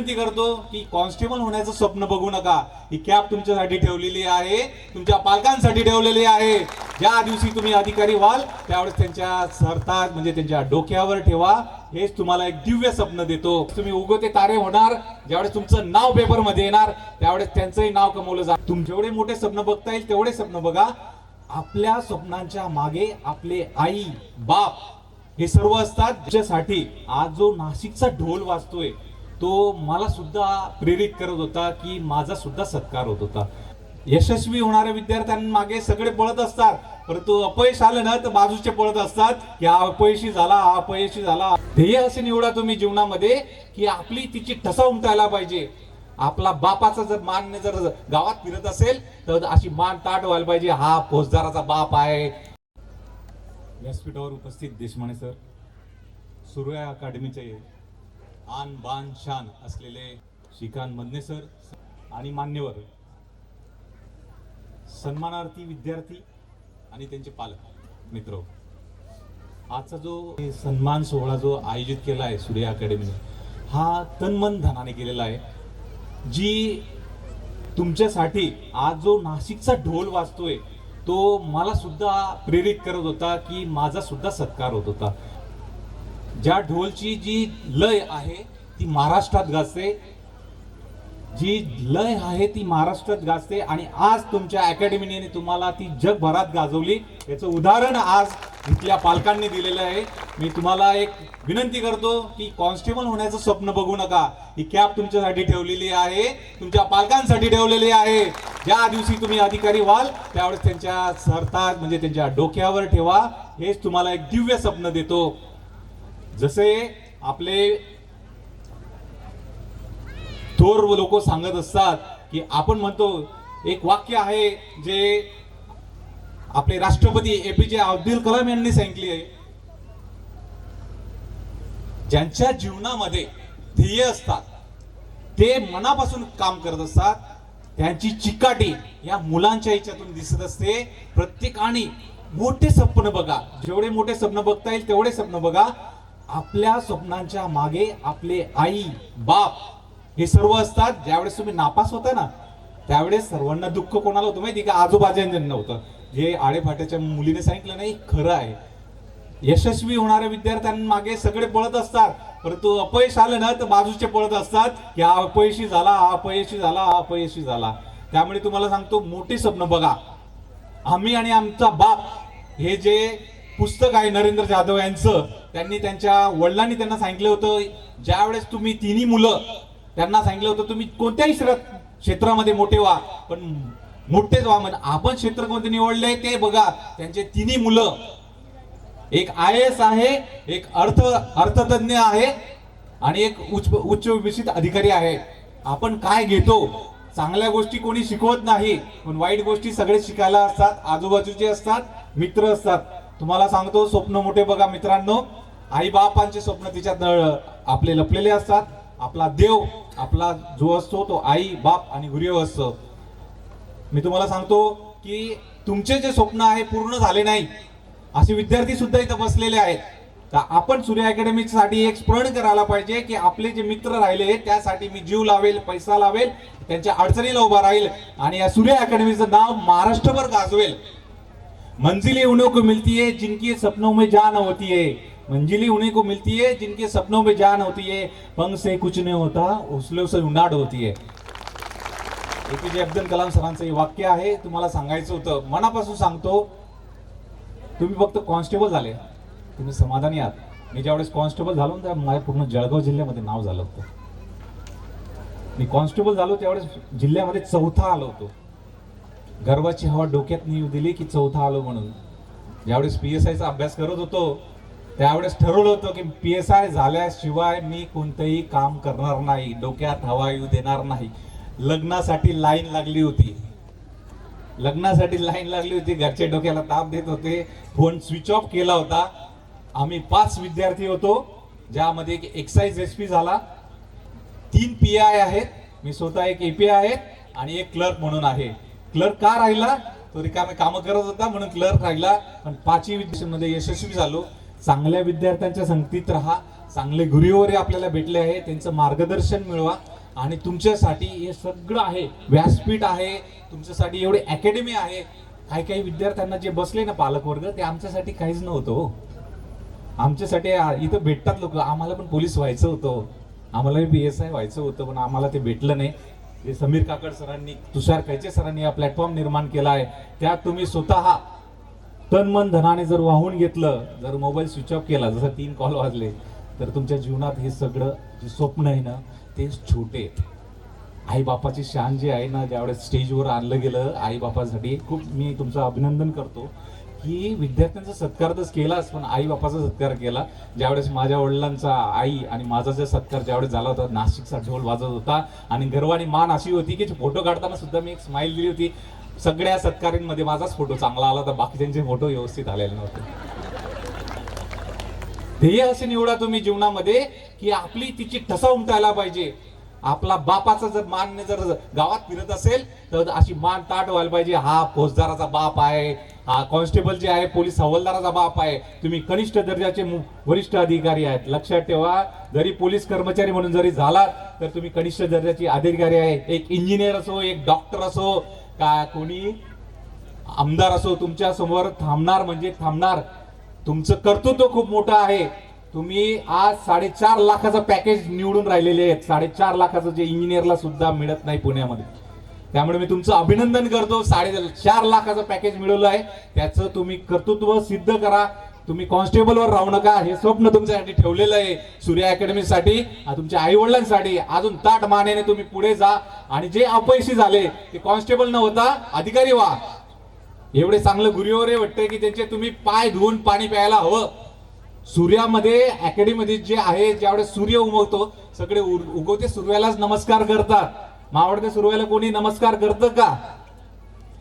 विनंती करतो की कॉन्स्टेबल होण्याचं स्वप्न बघू नका. ही कॅप तुमच्यासाठी ठेवलेली आहे. तुमच्या पालकांसाठी ठेवलेली आहे. ज्या दिवशी तुम्ही अधिकारी व्हाल त्यावेळेस त्यांच्या सरतात म्हणजे त्यांच्या डोक्यावर ठेवा. हेच तुम्हाला एक दिव्य स्वप्न देतो. तुम्ही उगवते तारे होणार ज्यावेळेस तुमचं नाव पेपरमध्ये येणार त्यावेळेस त्यांचंही नाव कमवलं जात तुम जेवढे मोठे स्वप्न बघता येईल तेवढे स्वप्न बघा. आपल्या स्वप्नांच्या मागे आपले आई बाप हे सर्व असतात. ज्याच्यासाठी आज जो नाशिकचा ढोल वाजतोय तो मला सुद्धा प्रेरित करत होता की माझा सुद्धा सत्कार होत होता. यशस्वी होणाऱ्या विद्यार्थ्यांमागे सगळे पळत असतात परंतु अपयश आलं ना तर बाजूचे पळत असतात की हा अपयशी झाला हा अपयशी झाला. ध्येय असे निवडा तुम्ही जीवनामध्ये की आपली तिची ठसा उमटायला पाहिजे. आपला बापाचा जर मान जर गावात फिरत असेल तर अशी मान ताट व्हायला पाहिजे. हा फौजदाराचा बाप आहे. व्यासपीठावर उपस्थित देशमाने सर सूर्या अकादमीचे आन बान शान असलेले श्रीकांत मधने सर आणि मान्यवर सन्मानार्थी विद्यार्थी आणि त्यांचे पालक मित्र. आजचा जो सन्मान सोहळा जो आयोजित केला आहे सूर्या अकॅडमीने हा तनमन धनाने केलेला आहे जी तुमच्यासाठी आज जो नाशिकचा ढोल वाजतोय तो मला सुद्धा प्रेरित करत होता की माझा सुद्धा सत्कार होत होता. ज्या ढोलची जी लय आहे ती महाराष्ट्रात गाजते. जी लय आहे ती महाराष्ट्रात गाजते. आणि आज तुमच्या अकॅडमीने तुम्हाला ती जगभरात गाजवली. याचं उदाहरण आज इथल्या पालकांनी दिलेलं आहे. मी तुम्हाला एक विनंती करतो की कॉन्स्टेबल होण्याचं स्वप्न बघू नका. ही कॅप तुमच्यासाठी ठेवलेली आहे. तुमच्या पालकांसाठी ठेवलेली आहे. ज्या दिवशी तुम्ही अधिकारी व्हाल त्यावेळेस त्यांच्या सरतात म्हणजे त्यांच्या डोक्यावर ठेवा. हेच तुम्हाला एक दिव्य स्वप्न देतो. जसे आपले थोर लोक सांगत असतात की आपण म्हणतो एक वाक्य आहे जे आपले राष्ट्रपती एपीजे अब्दुल कलाम यांनी सांगितले आहे. ज्यांच्या जीवनामध्ये ध्येय असतात ते मनापासून काम करत असतात त्यांची चिकाटी या मुलांच्या याच्यातून दिसत असते. प्रत्येकाने मोठे स्वप्न बघा. जेवढे मोठे स्वप्न बघता येईल तेवढे स्वप्न बघा. आपल्या स्वप्नांच्या मागे आपले आई बाप हे सर्व असतात. ज्यावेळेस तुम्ही नापास होता ना त्यावेळेस सर्वांना दुःख कोणाला होतं माहिती का? आजूबाजूंना होतं. जे आडेफाट्याच्या मुलीने सांगितलं नाही खरं आहे. यशस्वी होणाऱ्या विद्यार्थ्यांमागे सगळे पळत असतात. परंतु अपयश आलं ना तर बाजूचे पळत असतात की हा अपयशी झाला हा अपयशी झाला हा अपयशी झाला. त्यामुळे तुम्हाला सांगतो मोठी स्वप्न बघा. आम्ही आणि आमचा बाप हे जे पुस्तक आहे नरेंद्र जाधव यांचं. त्यांनी त्यांच्या वडिलांनी त्यांना सांगितलं होतं ज्यावेळेस तुम्ही तिन्ही मुलं त्यांना सांगितलं होतं तुम्ही कोणत्याही क्षेत्रामध्ये मोठे व्हा पण मोठेच व्हा म्हणजे आपण क्षेत्र कोणते निवडले ते बघा. त्यांचे तिन्ही मुलं एक आय एस आहे एक अर्थ अर्थतज्ञ आहे आणि एक उच्च उच्च विषित अधिकारी आहे. आपण काय घेतो? चांगल्या गोष्टी कोणी शिकवत नाही पण वाईट गोष्टी सगळे शिकायला असतात आजूबाजूचे असतात मित्र असतात. तुम्हाला सांगतो स्वप्न मोठे बघा मित्रांनो. आई बापांचे स्वप्न तिच्यात दळ आपले लपलेले असतात. आपला देव आपला जो असतो तो आई बाप आणि गुरुदेव असतो. मी तुम्हाला सांगतो की तुमचे जे स्वप्न आहे पूर्ण झाले नाही. असे विद्यार्थी सुद्धा इथं बसलेले आहेत. तर आपण सूर्य अकॅडमीसाठी एक स्मरण करायला पाहिजे की आपले जे मित्र राहिले त्यासाठी मी जीव लावेल पैसा लावेल त्यांच्या अडचणीला उभा राहील आणि या सूर्य अकॅडमीचं नाव महाराष्ट्रभर गाजवेल. मंजिलें उन्हें को मिलती है जिनके सपनों में जान होती है। मंजिलें उन्हें को मिलती है जिनके सपनों में जान होती है। पंख से कुछ नहीं होता उसले से उनाड होती है। एपीजे अब्दुल कलाम सरांचं हे वाक्य आहे तुम्हाला सांगायचं होतं. मनापासून सांगतो तुम्ही फक्त कॉन्स्टेबल झाले. तुम्ही समाधानी आहात. मी ज्यावेळेस कॉन्स्टेबल झालो ना त्या माझ्या पूर्ण जळगाव जिल्ह्यामध्ये नाव झालं होतं. मी कॉन्स्टेबल झालो त्यावेळेस जिल्ह्यामध्ये चौथा आलो होतो. गर्वाची हवा डोक्यात नेऊ दिली की चौथा आलो म्हणून. ज्यावेळेस पी एस आयचा अभ्यास करत होतो त्यावेळेस ठरवलं होतं की पी एस आय झाल्याशिवाय मी कोणतंही काम करणार नाही डोक्यात हवा येऊ देणार नाही. लग्नासाठी लाईन लागली होती. लग्नासाठी लाईन लागली होती घरच्या डोक्याला ताप देत होते. फोन स्विच ऑफ केला होता. आम्ही पाच विद्यार्थी होतो ज्यामध्ये एक एक्साईज एस पी झाला. तीन पी आय आहेत. मी स्वतः एक ए पी आय आहे आणि एक क्लर्क म्हणून आहे. क्लर्क का राहिला? तो रिकामे कामं करत होता म्हणून क्लर्क राहिला. पण पाचवी विद्यार्थ्यांमध्ये यशस्वी झालो. चांगल्या विद्यार्थ्यांच्या संगतीत राहा. चांगले गुरुवरे आपल्याला भेटले आहे. त्यांचं मार्गदर्शन मिळवा. आणि तुमच्यासाठी हे सगळं आहे. व्यासपीठ आहे. तुमच्यासाठी एवढे अकॅडमी आहे. काही काही विद्यार्थ्यांना जे बसले ना पालकवर्ग ते आमच्यासाठी काहीच नव्हतं हो. आमच्यासाठी इथं भेटतात लोक. आम्हाला पण पोलीस व्हायचं होतं. आम्हाला बी एस आय व्हायचं होतं पण आम्हाला ते भेटलं नाही. हे समीर काकड सरांनी तुषार कैचे सरांनी हा प्लॅटफॉर्म निर्माण केला आहे. त्यात तुम्ही स्वतः तन मन धनाने जर वाहून घेतलं जर मोबाईल स्विच ऑफ केला जसं तीन कॉल वाजले तर तुमच्या जीवनात हे सगळं जे स्वप्न आहे ना ते छोटे. आहेत आई बापाची शान जी आहे ना ज्यावेळेस स्टेजवर आणलं गेलं आई बापासाठी खूप मी तुमचं अभिनंदन करतो. की विद्यार्थ्यांचा सत्कार तर केलाच पण आई बापाचा सत्कार केला. ज्यावेळेस माझ्या वडिलांचा आई आणि माझा जो सत्कार ज्यावेळेस झाला होता नाशिकचा ढोल वाजत होता आणि गर्व आणि मान अशी होती की फोटो काढताना सुद्धा मी एक स्माईल दिली होती. सगळ्या सत्कारींमध्ये माझाच फोटो चांगला आला तर बाकीच्यांचे फोटो व्यवस्थित आलेले नव्हते. ध्येय असे निवडा तुम्ही जीवनामध्ये की आपली तिची ठसा उमटायला पाहिजे. आपला बापाचा जर मान जर गावात फिरत असेल तर अशी मान ताट व्हायला पाहिजे. हा फौजदाराचा बाप आहे हा कॉन्स्टेबल जे आहे पोलीस हवालदाराचा बाप आहे. तुम्ही कनिष्ठ दर्जाचे वरिष्ठ अधिकारी आहेत. लक्षात ठेवा जरी पोलीस कर्मचारी म्हणून जरी झालात तर तुम्ही कनिष्ठ दर्जाचे अधिकारी आहे. एक इंजिनियर असो एक डॉक्टर असो का कोणी आमदार असो तुमच्यासमोर थांबणार म्हणजे थांबणार. तुमचं कर्तृत्व खूप मोठं आहे. तुम्ही आज साडेचार लाखाचं पॅकेज निवडून राहिलेले आहेत. साडेचार लाखाचं जे इंजिनियरला सुद्धा मिळत नाही पुण्यामध्ये. त्यामुळे मी तुमचं अभिनंदन करतो. साडे चार लाखाचं पॅकेज मिळवलं आहे. त्याचं तुम्ही कर्तृत्व सिद्ध करा. तुम्ही कॉन्स्टेबलवर राहू नका. हे स्वप्न तुमच्यासाठी ठेवलेलं आहे सूर्य अकॅडमीसाठी तुमच्या आई वडिलांसाठी अजून ताट मानेने तुम्ही पुढे जा. आणि जे अपयशी झाले ते कॉन्स्टेबल न होता अधिकारी व्हा. एवढे चांगलं गुरुवर वाटतंय की त्यांचे तुम्ही पाय धुवून पाणी प्यायला हवं. सूर्यामध्ये अकॅडमीमध्ये जे आहे ज्यावेळेस सूर्य उमवतो सगळे उ- उगवते सूर्यालाच नमस्कार करतात. मावडते सूर्याला कोणी नमस्कार करतं का?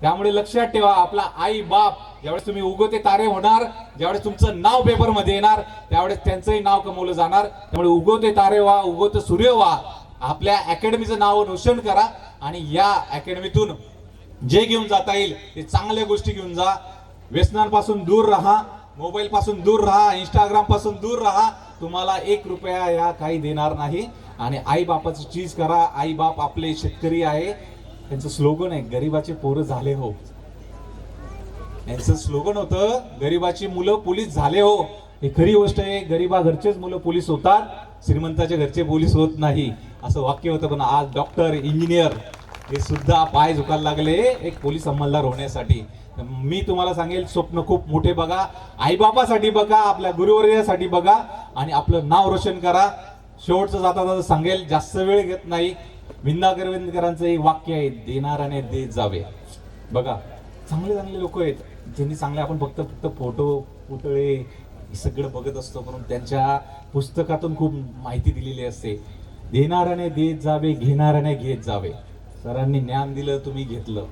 त्यामुळे लक्षात ठेवा आपला आई बाप ज्यावेळेस तुम्ही उगवते तारे होणार ज्यावेळेस तुमचं नाव पेपरमध्ये येणार त्यावेळेस त्यांचंही नाव कमवलं जाणार. त्यामुळे उगवते तारे व्हा उगवते सूर्य व्हा. आपल्या अकॅडमीचं नाव रोशन करा आणि या अकॅडमीतून जे घेऊन जाता येईल ते चांगल्या गोष्टी घेऊन जा. व्यसनांपासून दूर राहा. मोबाईल पासून दूर राहा इंस्टाग्रामपासून दूर राहा. तुम्हाला एक रुपया या काही देणार नाही. आणि आई बापाचं चीज करा. आई बाप आपले शेतकरी आहे. त्यांचं स्लोगन आहे गरीबाचे पोरं झाले हो. यांचं स्लोगन होतं गरीबाची मुलं पोलीस झाले हो. हे खरी गोष्ट आहे गरीबा घरचेच मुलं पोलीस होतात. श्रीमंताच्या घरचे पोलीस होत नाही. असं वाक्य होतं पण आज डॉक्टर इंजिनियर हे सुद्धा पाय झुकायला लागले एक पोलीस अंमलदार होण्यासाठी. मी तुम्हाला सांगेल स्वप्न खूप मोठे बघा. आईबापासाठी बघा आपल्या गुरुवर्यासाठी बघा. आणि आपलं नाव रोशन करा. शेवटचं जाता जाता सांगेल जास्त वेळ घेत नाही. विंदा करवेंदकरांचं एक वाक्य आहे देणाराने देत जावे. बघा चांगले चांगले लोक आहेत. ज्यांनी चांगले आपण फक्त फक्त फोटो पुतळे हे सगळं बघत असतो म्हणून त्यांच्या पुस्तकातून खूप माहिती दिलेली असते. देणाऱ्याने देत जावे घेणाऱ्याने घेत जावे. सरांनी ज्ञान दिलं तुम्ही घेतलं.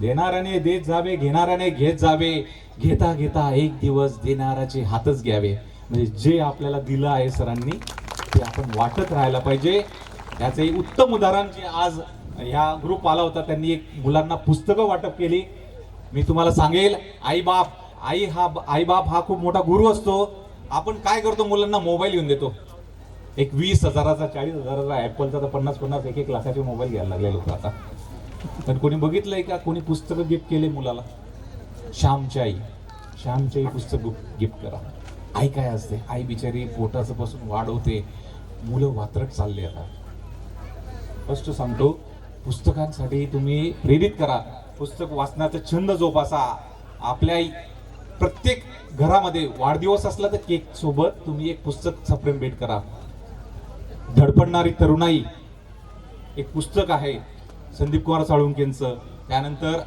देणाऱ्याने देत जावे घेणाऱ्याने घेत जावे. घेता घेता एक दिवस देणाऱ्याचे हातच घ्यावे. म्हणजे जे आपल्याला दिलं आहे सरांनी ते आपण वाटत राहायला पाहिजे. याचं उत्तम उदाहरण जे आज ह्या ग्रुप आला होता त्यांनी एक मुलांना पुस्तकं वाटप केली. मी तुम्हाला सांगेल आई बाप आई हा आई बाप हा खूप मोठा गुरु असतो. आपण काय करतो मुलांना मोबाईल घेऊन देतो. एक वीस हजाराचा चाळीस हजाराचा ऍपलचा तर पन्नास पन्नास एक एक लाखाचे मोबाईल घ्यायला लागले लोक आता. तर कोणी बघितलंय का? कोणी पुस्तकं गिफ्ट केले मुलाला? श्यामची आई श्यामची आई पुस्तक गिफ्ट करा. आई काय असते? आई बिचारी पोटाचं पासून वाढवते मुलं वात्रट चालले आता. स्पष्ट सांगतो पुस्तकांसाठी तुम्ही प्रेरित करा. पुस्तक वाचण्याचा छंद जोपासा. आपल्या प्रत्येक घरामध्ये वाढदिवस असला तर केक सोबत तुम्ही एक पुस्तक सप्रेम भेट करा. धडपडणारी तरुणाई एक पुस्तक आहे. संदीप कुमार साळुंकेंचं. त्यानंतर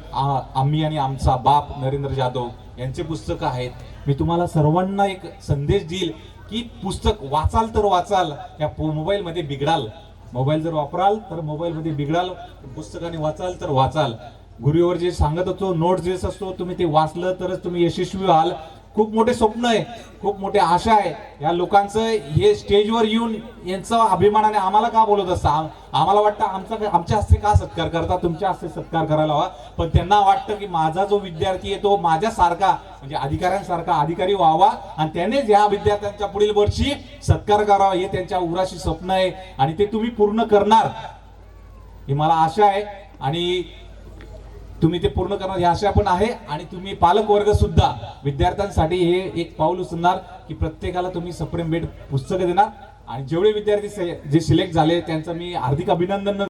आम्ही आणि आमचा बाप नरेंद्र जाधव यांचे पुस्तकं आहेत. मी तुम्हाला सर्वांना एक संदेश देईल की पुस्तक वाचाल तर वाचाल या मोबाईलमध्ये बिघडाल. मोबाईल जर वापराल तर मोबाईलमध्ये बिघडाल पुस्तकाने वाचाल तर वाचाल. गुरुवर जे सांगत असतो नोट जे असतो तुम्ही ते वाचलं तरच तुम्ही यशस्वी व्हाल. खूप मोठे स्वप्न आहे खूप मोठे आशा आहे. या लोकांचं हे स्टेजवर येऊन यांचा अभिमानाने आम्हाला का बोलत असतं? आम्हाला वाटतं आमचा आमच्या हस्ते का सत्कार करता? तुमच्या हस्ते सत्कार करायला हवा. पण त्यांना वाटतं की माझा जो विद्यार्थी आहे तो माझ्यासारखा म्हणजे अधिकाऱ्यांसारखा अधिकारी व्हावा आणि त्यानेच ह्या विद्यार्थ्यांच्या पुढील वर्षी सत्कार करावा हे त्यांच्या उराशी स्वप्न आहे आणि ते तुम्ही पूर्ण करणार. ही मला आशा आहे. आणि तुम्ही ते पूर्ण करणार ही आशा पण आहे. आणि तुम्ही पालक वर्ग सुद्धा विद्यार्थ्यांसाठी हे एक पाऊल उचलणार की प्रत्येकाला तुम्ही सप्रेम भेट पुस्तकं देणार. आणि जेवढे विद्यार्थी से- जे सिलेक्ट झाले त्यांचं मी हार्दिक अभिनंदन